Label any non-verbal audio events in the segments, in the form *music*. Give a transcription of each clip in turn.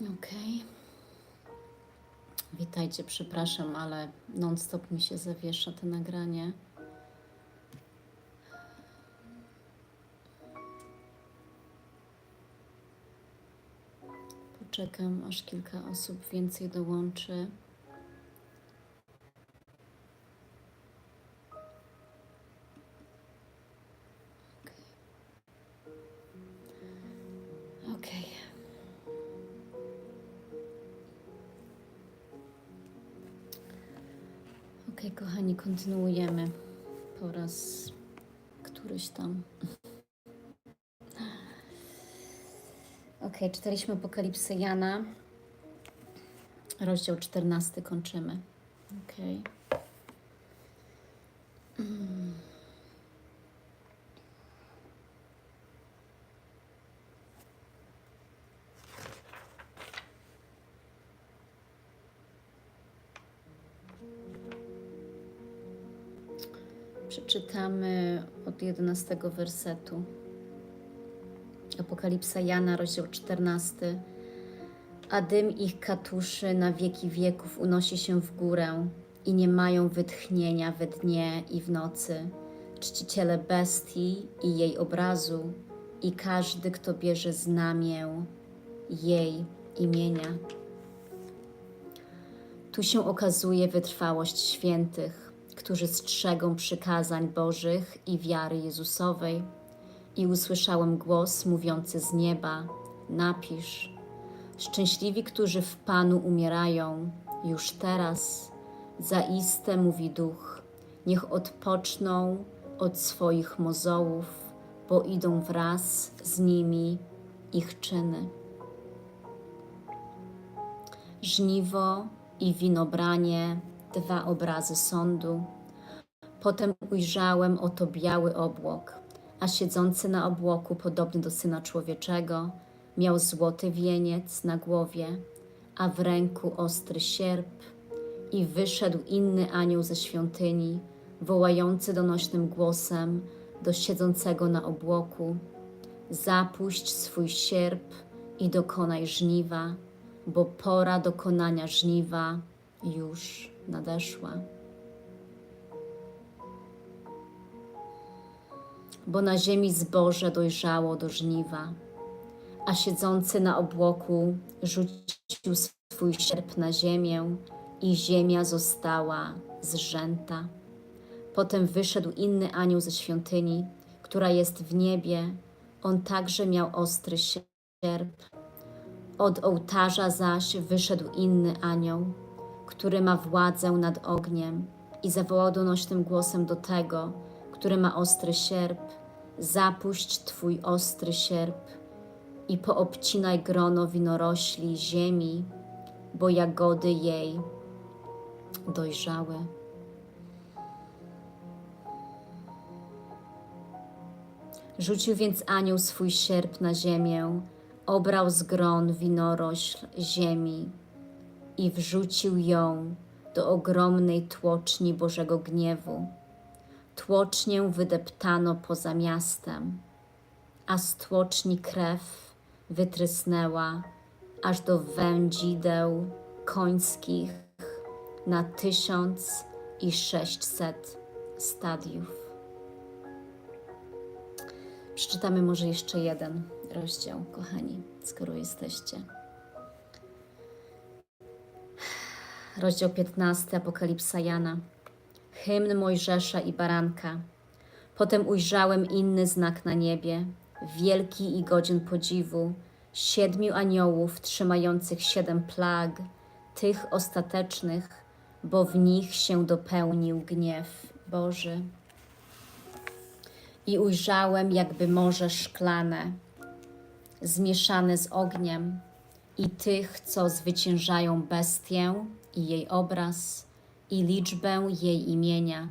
Okej. Witajcie, przepraszam, ale non-stop mi się zawiesza to nagranie. Poczekam, aż kilka osób więcej dołączy. Okej, kochani, kontynuujemy po raz któryś tam. Okej, czytaliśmy Apokalipsę Jana, rozdział 14 kończymy. Okej. Mm. Przeczytamy od 11 wersetu. Apokalipsa Jana, rozdział 14. A dym ich katuszy na wieki wieków unosi się w górę i nie mają wytchnienia we dnie i w nocy. Czciciele bestii i jej obrazu i każdy, kto bierze znamię jej imienia. Tu się okazuje wytrwałość świętych, którzy strzegą przykazań Bożych i wiary Jezusowej. I usłyszałem głos mówiący z nieba: Napisz, szczęśliwi, którzy w Panu umierają, już teraz, zaiste mówi duch, niech odpoczną od swoich mozołów, bo idą wraz z nimi ich czyny. Żniwo i winobranie, dwa obrazy sądu. Potem ujrzałem oto biały obłok, a siedzący na obłoku, podobny do syna człowieczego, miał złoty wieniec na głowie, a w ręku ostry sierp. I wyszedł inny anioł ze świątyni, wołający donośnym głosem do siedzącego na obłoku: Zapuść swój sierp i dokonaj żniwa, bo pora dokonania żniwa już nadeszła. Bo na ziemi zboże dojrzało do żniwa, a siedzący na obłoku rzucił swój sierp na ziemię i ziemia została zrzęta. Potem wyszedł inny anioł ze świątyni, która jest w niebie. On także miał ostry sierp. Od ołtarza zaś wyszedł inny anioł, który ma władzę nad ogniem i zawołał donośnym głosem do tego, który ma ostry sierp, zapuść Twój ostry sierp i poobcinaj grono winorośli ziemi, bo jagody jej dojrzałe. Rzucił więc anioł swój sierp na ziemię, obrał z gron winorośl ziemi i wrzucił ją do ogromnej tłoczni Bożego gniewu. Tłocznię wydeptano poza miastem, a z tłoczni krew wytrysnęła aż do wędzideł końskich na tysiąc i sześćset stadiów. Przeczytamy może jeszcze jeden rozdział, kochani, skoro jesteście. Rozdział 15 Apokalipsa Jana. Hymn Mojżesza i Baranka. Potem ujrzałem inny znak na niebie, wielki i godzien podziwu, siedmiu aniołów trzymających siedem plag, tych ostatecznych, bo w nich się dopełnił gniew Boży. I ujrzałem jakby morze szklane, zmieszane z ogniem, i tych, co zwyciężają bestię i jej obraz, i liczbę jej imienia,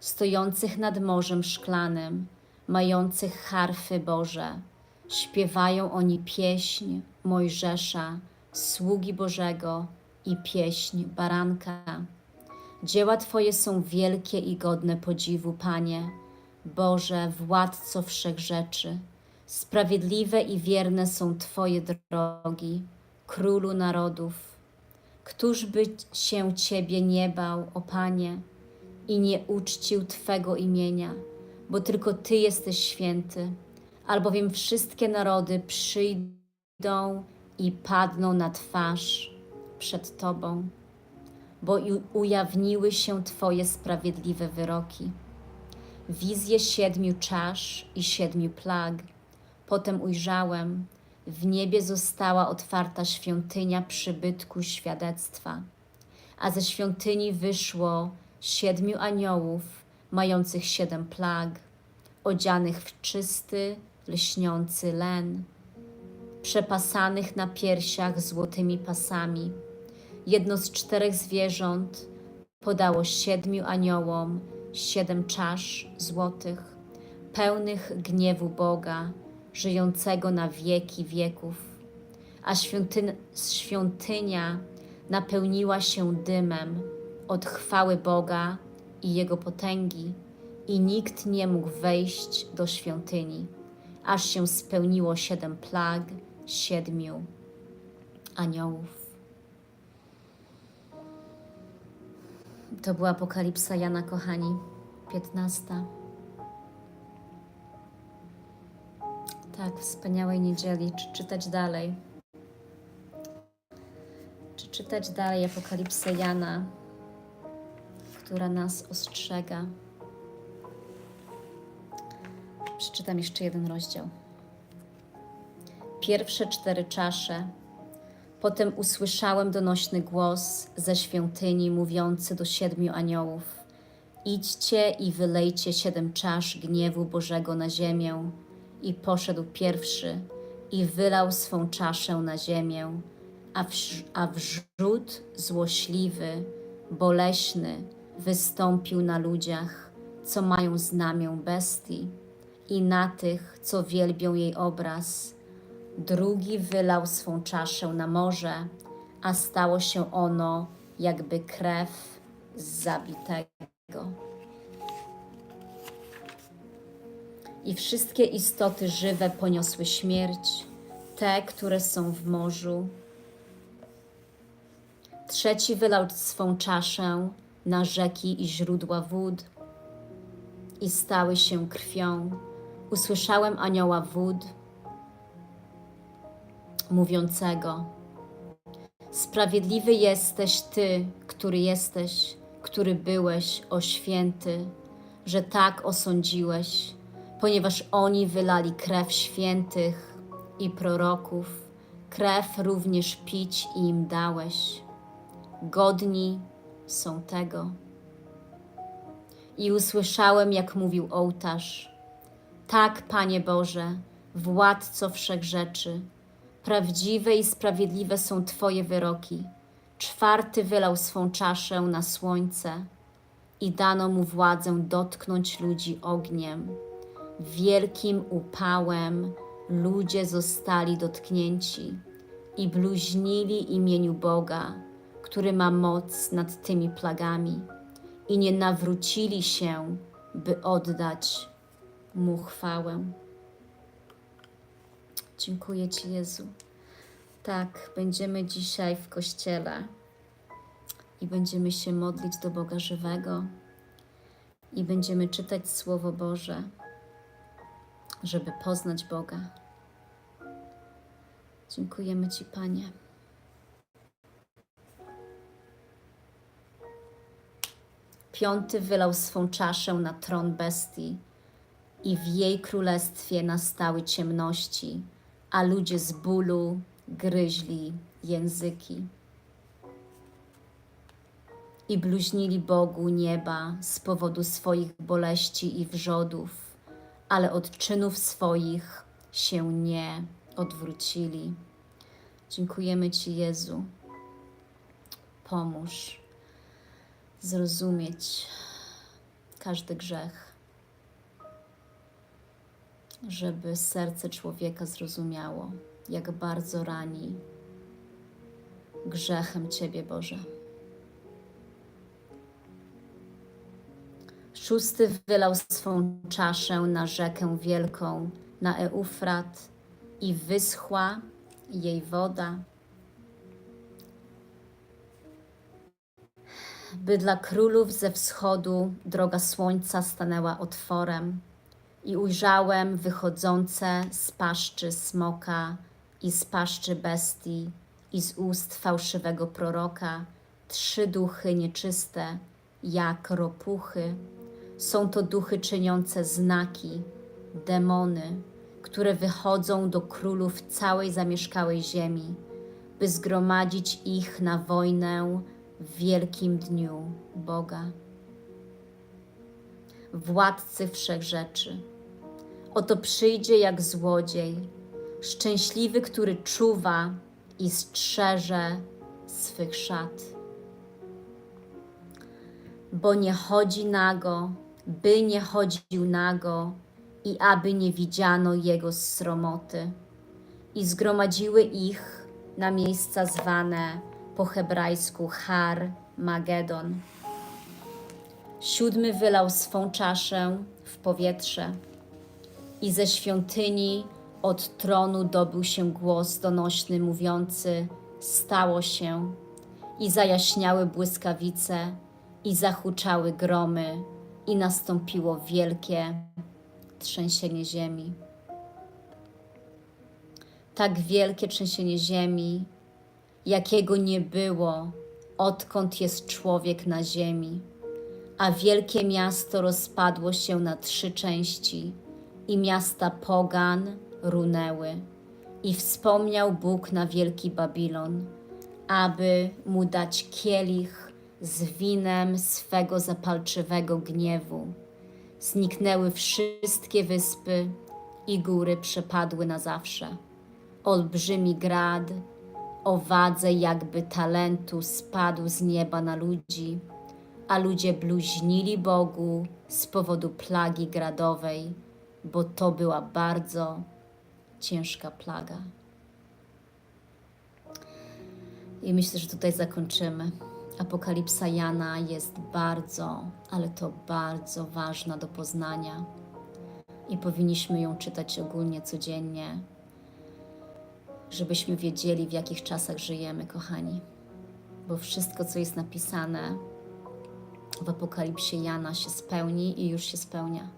stojących nad morzem szklanym, mających harfy Boże. Śpiewają oni pieśń Mojżesza, sługi Bożego i pieśń Baranka. Dzieła Twoje są wielkie i godne podziwu, Panie, Boże, władco wszech rzeczy. Sprawiedliwe i wierne są Twoje drogi, królu narodów. Któż by się Ciebie nie bał, o Panie, i nie uczcił Twego imienia, bo tylko Ty jesteś święty, albowiem wszystkie narody przyjdą i padną na twarz przed Tobą, bo ujawniły się Twoje sprawiedliwe wyroki. Wizję siedmiu czasz i siedmiu plag. Potem ujrzałem, w niebie została otwarta świątynia przybytku świadectwa, a ze świątyni wyszło siedmiu aniołów, mających siedem plag, odzianych w czysty, lśniący len, przepasanych na piersiach złotymi pasami. Jedno z czterech zwierząt podało siedmiu aniołom siedem czasz złotych, pełnych gniewu Boga, żyjącego na wieki wieków. A świątyń, świątynia napełniła się dymem od chwały Boga i Jego potęgi, i nikt nie mógł wejść do świątyni, aż się spełniło siedem plag siedmiu aniołów. To była Apokalipsa Jana, kochani, 15. Tak, wspaniałej niedzieli. Czy czytać dalej? Czy czytać dalej Apokalipsę Jana, która nas ostrzega? Przeczytam jeszcze jeden rozdział. Pierwsze cztery czasze. Potem usłyszałem donośny głos ze świątyni mówiący do siedmiu aniołów: Idźcie i wylejcie siedem czasz gniewu Bożego na ziemię. I poszedł pierwszy i wylał swą czaszę na ziemię, a, wrz- a wrzód złośliwy, boleśny wystąpił na ludziach, co mają znamię bestii, i na tych, co wielbią jej obraz. Drugi wylał swą czaszę na morze, a stało się ono jakby krew zabitego. I wszystkie istoty żywe poniosły śmierć, te, które są w morzu. Trzeci wylał swą czaszę na rzeki i źródła wód i stały się krwią. Usłyszałem anioła wód mówiącego: Sprawiedliwy jesteś Ty, który jesteś, który byłeś, o święty, że tak osądziłeś, ponieważ oni wylali krew świętych i proroków, krew również pić i im dałeś. Godni są tego. I usłyszałem, jak mówił ołtarz: Tak, Panie Boże, władco wszech rzeczy, prawdziwe i sprawiedliwe są Twoje wyroki. Czwarty wylał swą czaszę na słońce i dano mu władzę dotknąć ludzi ogniem. Wielkim upałem ludzie zostali dotknięci i bluźnili imieniu Boga, który ma moc nad tymi plagami, i nie nawrócili się, by oddać mu chwałę. Dziękuję Ci, Jezu. Tak, będziemy dzisiaj w kościele i będziemy się modlić do Boga żywego i będziemy czytać Słowo Boże, żeby poznać Boga. Dziękujemy Ci, Panie. Piąty wylał swą czaszę na tron bestii i w jej królestwie nastały ciemności, a ludzie z bólu gryźli języki. I bluźnili Bogu nieba z powodu swoich boleści i wrzodów, ale od czynów swoich się nie odwrócili. Dziękujemy Ci, Jezu. Pomóż zrozumieć każdy grzech, żeby serce człowieka zrozumiało, jak bardzo rani grzechem Ciebie, Boże. Szósty wylał swą czaszę na rzekę wielką, na Eufrat i wyschła jej woda, by dla królów ze wschodu droga słońca stanęła otworem i ujrzałem wychodzące z paszczy smoka i z paszczy bestii i z ust fałszywego proroka trzy duchy nieczyste, jak ropuchy. Są to duchy czyniące znaki, demony, które wychodzą do królów całej zamieszkałej ziemi, by zgromadzić ich na wojnę w wielkim dniu Boga. Władcy wszech rzeczy. Oto przyjdzie jak złodziej, szczęśliwy, który czuwa i strzeże swych szat. Bo nie chodzi nago, by nie chodził nago i aby nie widziano jego sromoty. I zgromadziły ich na miejsca zwane po hebrajsku Har Magedon. Siódmy wylał swą czaszę w powietrze i ze świątyni od tronu dobył się głos donośny mówiący: Stało się, i zajaśniały błyskawice, i zahuczały gromy, i nastąpiło wielkie trzęsienie ziemi. Tak wielkie trzęsienie ziemi, jakiego nie było, odkąd jest człowiek na ziemi. A wielkie miasto rozpadło się na trzy części, i miasta pogan runęły. I wspomniał Bóg na wielki Babilon, aby mu dać kielich z winem swego zapalczywego gniewu. Zniknęły wszystkie wyspy i góry przepadły na zawsze. Olbrzymi grad o wadze jakby talentu spadł z nieba na ludzi, a ludzie bluźnili Bogu z powodu plagi gradowej, bo to była bardzo ciężka plaga. I myślę, że tutaj zakończymy. Apokalipsa Jana jest bardzo, ale to bardzo ważna do poznania i powinniśmy ją czytać ogólnie codziennie, żebyśmy wiedzieli, w jakich czasach żyjemy, kochani. Bo wszystko, co jest napisane w Apokalipsie Jana, się spełni i już się spełnia.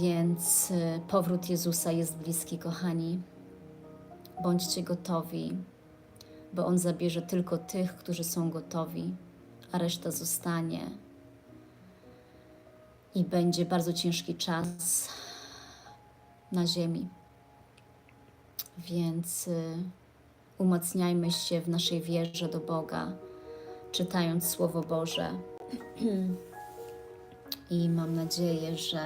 Więc y, powrót Jezusa jest bliski, kochani. Bądźcie gotowi, bo On zabierze tylko tych, którzy są gotowi, a reszta zostanie. I będzie bardzo ciężki czas na ziemi. Więc y, umacniajmy się w naszej wierze do Boga, czytając Słowo Boże. *clears throat* I mam nadzieję, że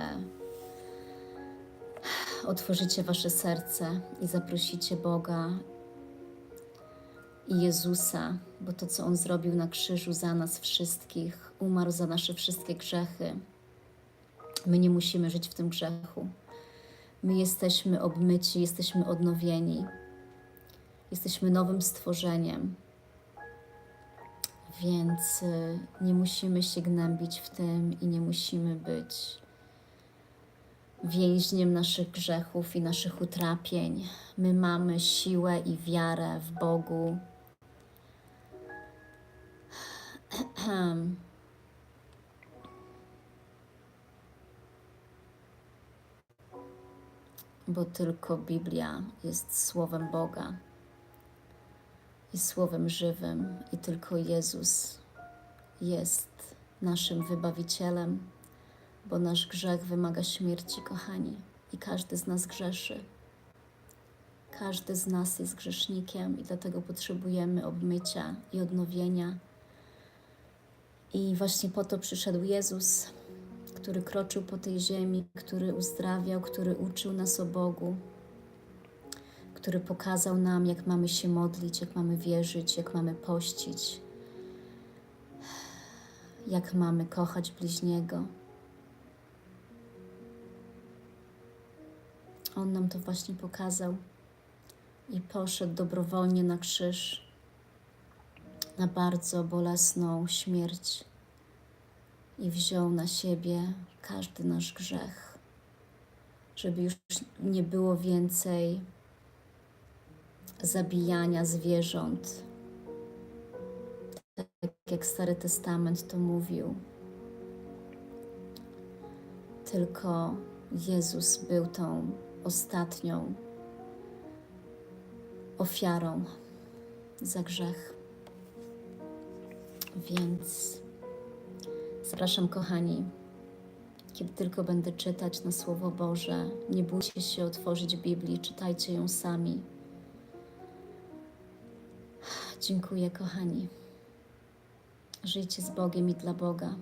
otworzycie Wasze serce i zaprosicie Boga i Jezusa, bo to, co On zrobił na krzyżu za nas wszystkich, umarł za nasze wszystkie grzechy. My nie musimy żyć w tym grzechu. My jesteśmy obmyci, jesteśmy odnowieni, jesteśmy nowym stworzeniem. Więc y, nie musimy się gnębić w tym i nie musimy być więźniem naszych grzechów i naszych utrapień. My mamy siłę i wiarę w Bogu. *clears throat* Bo tylko Biblia jest Słowem Boga i Słowem żywym, i tylko Jezus jest naszym wybawicielem bo nasz grzech wymaga śmierci, kochani, i każdy z nas grzeszy. Każdy z nas jest grzesznikiem i dlatego potrzebujemy obmycia i odnowienia. I właśnie po to przyszedł Jezus, który kroczył po tej ziemi, który uzdrawiał, który uczył nas o Bogu, który pokazał nam, jak mamy się modlić, jak mamy wierzyć, jak mamy pościć, jak mamy kochać bliźniego. On nam to właśnie pokazał i poszedł dobrowolnie na krzyż, na bardzo bolesną śmierć i wziął na siebie każdy nasz grzech, żeby już nie było więcej zabijania zwierząt, tak jak Stary Testament to mówił. Tylko Jezus był tą ostatnią ofiarą za grzech. Więc zapraszam, kochani, kiedy tylko będę czytać na Słowo Boże, nie bójcie się otworzyć Biblii, czytajcie ją sami. Dziękuję, kochani. Żyjcie z Bogiem i dla Boga,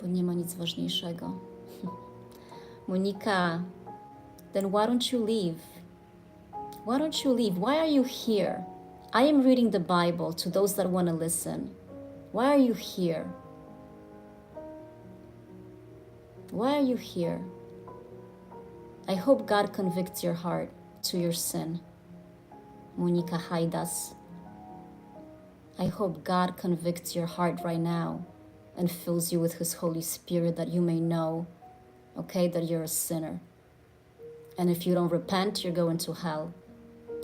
bo nie ma nic ważniejszego. *laughs* Monika, then why don't you leave? Why don't you leave? Why are you here? I am reading the Bible to those that want to listen. Why are you here? Why are you here? I hope God convicts your heart to your sin. Monica Haidas. I hope God convicts your heart right now and fills you with His Holy Spirit that you may know, okay, that you're a sinner. And if you don't repent, you're going to hell,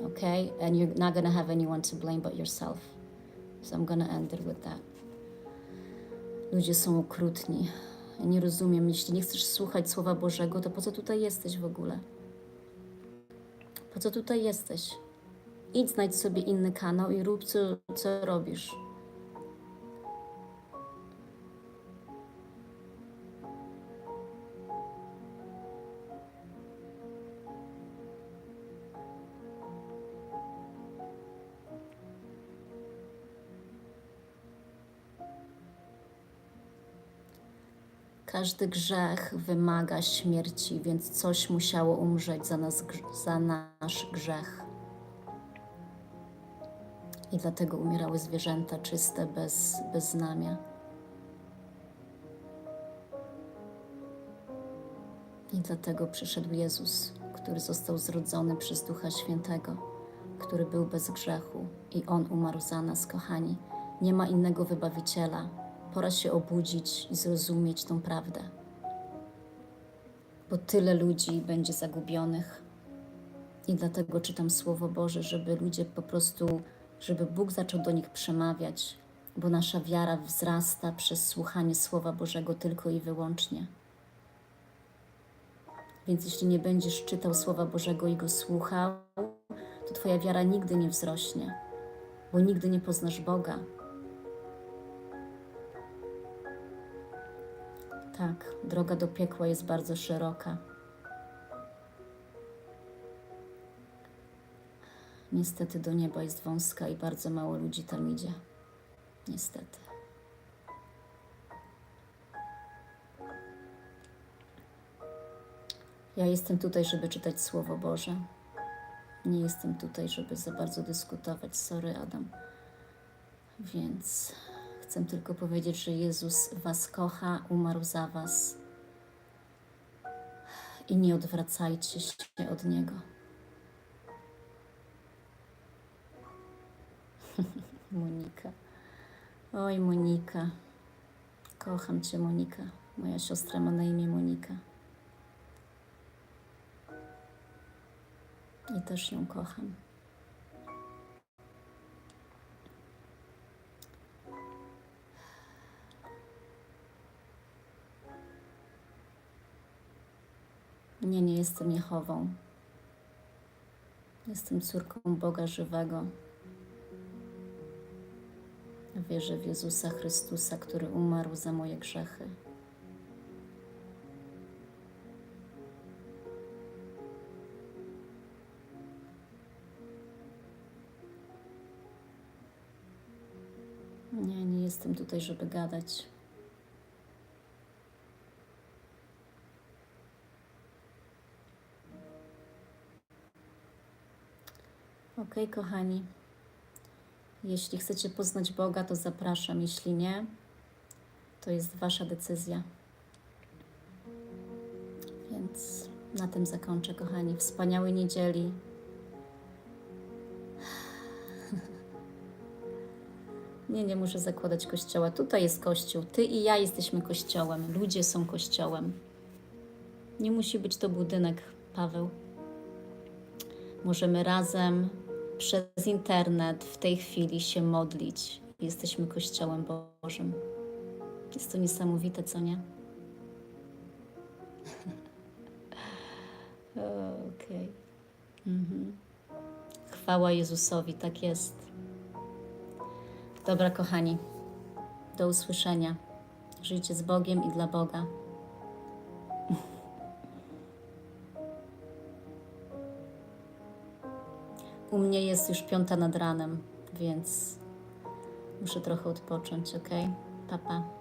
okay? And you're not going to have anyone to blame but yourself. So I'm going to end it with that. Ludzie są okrutni. Ja nie rozumiem. Jeśli nie chcesz słuchać Słowa Bożego, to po co tutaj jesteś w ogóle? Po co tutaj jesteś? Idź znajdź sobie inny kanał i rób co, co robisz. Każdy grzech wymaga śmierci, więc coś musiało umrzeć za, nas, za nasz grzech. I dlatego umierały zwierzęta czyste, bez, bez znamia. I dlatego przyszedł Jezus, który został zrodzony przez Ducha Świętego, który był bez grzechu i On umarł za nas, kochani. Nie ma innego wybawiciela. Pora się obudzić i zrozumieć tą prawdę. Bo tyle ludzi będzie zagubionych. I dlatego czytam Słowo Boże, żeby ludzie po prostu, żeby Bóg zaczął do nich przemawiać, bo nasza wiara wzrasta przez słuchanie Słowa Bożego tylko i wyłącznie. Więc jeśli nie będziesz czytał Słowa Bożego i go słuchał, to Twoja wiara nigdy nie wzrośnie, bo nigdy nie poznasz Boga. Tak, droga do piekła jest bardzo szeroka. Niestety do nieba jest wąska i bardzo mało ludzi tam idzie. Niestety. Ja jestem tutaj, żeby czytać Słowo Boże. Nie jestem tutaj, żeby za bardzo dyskutować. Sorry, Adam. Więc chcę tylko powiedzieć, że Jezus Was kocha, umarł za Was. I nie odwracajcie się od Niego. *laughs* Monika. Oj, Monika. Kocham Cię, Monika. Moja siostra ma na imię Monika. I też ją kocham. Nie, nie jestem Jehową. Jestem córką Boga żywego. Wierzę w Jezusa Chrystusa, który umarł za moje grzechy. Nie, nie jestem tutaj, żeby gadać. Okej, kochani. Jeśli chcecie poznać Boga, to zapraszam. Jeśli nie, to jest Wasza decyzja. Więc na tym zakończę, kochani. Wspaniałej niedzieli. *sighs* Nie, nie muszę zakładać kościoła. Tutaj jest kościół. Ty i ja jesteśmy kościołem. Ludzie są kościołem. Nie musi być to budynek, Paweł. Możemy razem przez internet w tej chwili się modlić jesteśmy Kościołem Bożym. Jest to niesamowite, co nie? *laughs* Okej. Mhm. Chwała Jezusowi, tak jest. Dobra, kochani, do usłyszenia. Żyjcie z Bogiem i dla Boga. U mnie jest już piąta nad ranem, więc muszę trochę odpocząć, ok? Papa. Pa.